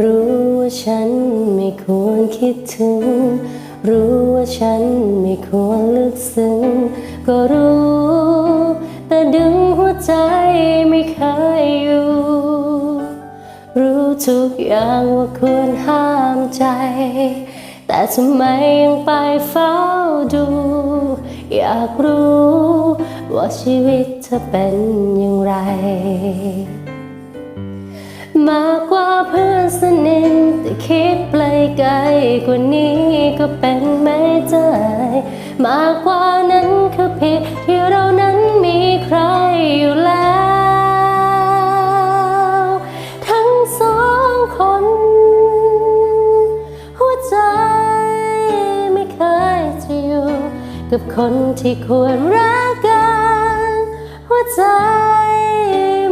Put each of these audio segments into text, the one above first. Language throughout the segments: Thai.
รู้ว่าฉันไม่ควรคิดถึง รู้ว่าฉันไม่ควรลึกซึ้ง ก็รู้ แต่ดึงหัวใจไม่เคยอยู่ รู้ทุกอย่างว่าควรห้ามใจ แต่ทำไมยังไปเฝ้าดู อยากรู้ ว่าชีวิตเธอเป็นอย่างไร มากกว่าเพื่อนสนิทแต่คิดไกลไกลกว่านี้ก็เป็นไม่ได้มากกว่านั้นคือผิดที่เรานั้นมีใครอยู่แล้ว ทั้งสองคน หัวใจไม่เคยจะอยู่กับคนที่ควรรักกัน หัวใจ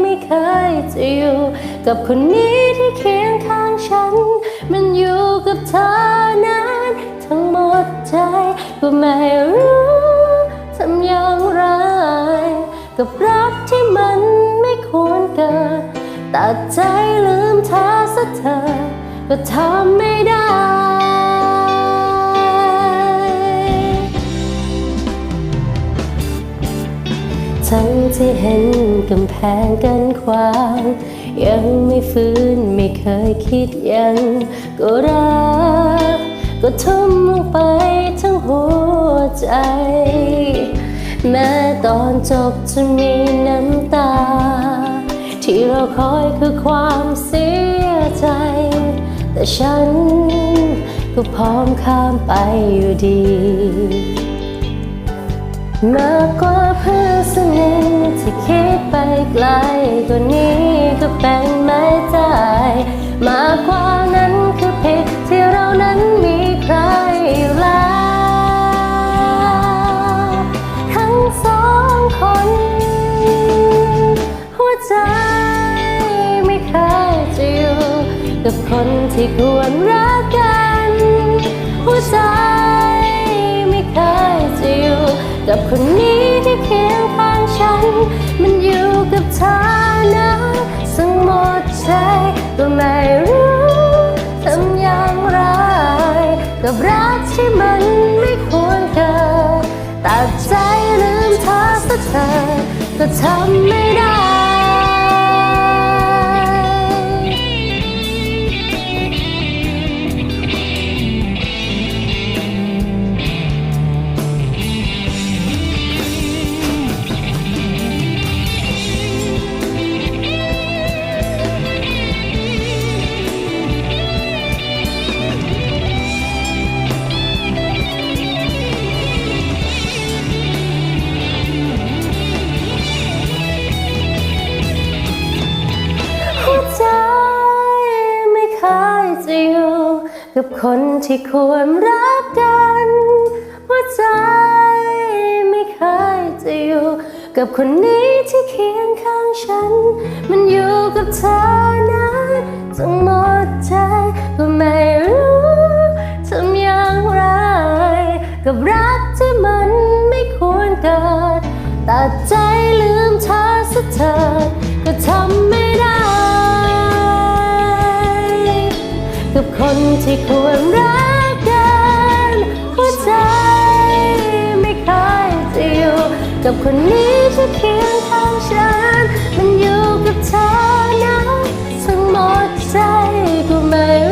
ไม่เคยจะอยู่ กับคนนี้ที่เคียงข้างฉัน มันอยู่กับเธอนั้นทั้งหมดใจก็ไม่รู้ทำอย่างไร กับรักที่มันไม่ควรเกิดตัดใจลืมเธอสักเธอ ก็ทำไม่ได้ทั้งที่เห็นกำแพงกันขวาง ยังไม่ฟื้นไม่เคยคิดยัง ก็รัก ก็ทุ่มลงไปทั้งหัวใจ แม้ตอนจบจะมีน้ำตา ที่เราคอยคือความเสียใจ แต่ฉันก็พร้อมข้ามไปอยู่ดีมากกว่าเพื่อนสนิทที่คิดไปไกลกว่านี้ ก็เป็นไม่ได้มากกว่านั้นคือผิดที่เรานั้นมีใครอยู่แล้วทั้งสองคน หัวใจไม่เคยจะอยู่กับคนที่ควรรักกัน หัวใจไม่เคยจะอยู่กับคนนี้ที่เคียงข้างฉัน มันอยู่กับเธอ ก็ไม่รู้ทำอย่างไรกับรักที่มันไม่ควรเกิดตัดใจลืมเธอสักเธอก็ทำไม่ได้ กับคนที่ควรรักกันหัวใจไม่เคยจะอยู่กับคนนี้ที่เคียงข้างฉัน มันอยู่กับเธอนั้นทั้งหมดใจก็ไม่รู้ทำอย่างไร กับรักที่มันไม่ควรเกิดตัดใจลืมเธอสักเธอก็ทำไม่ได้ กับคนที่ควรรักกันหัวใจไม่เคยจะอยู่กับคนนี้ที่เคียงข้างฉัน มันอยู่กับเธอนะทั้งหมดใจก็ไม่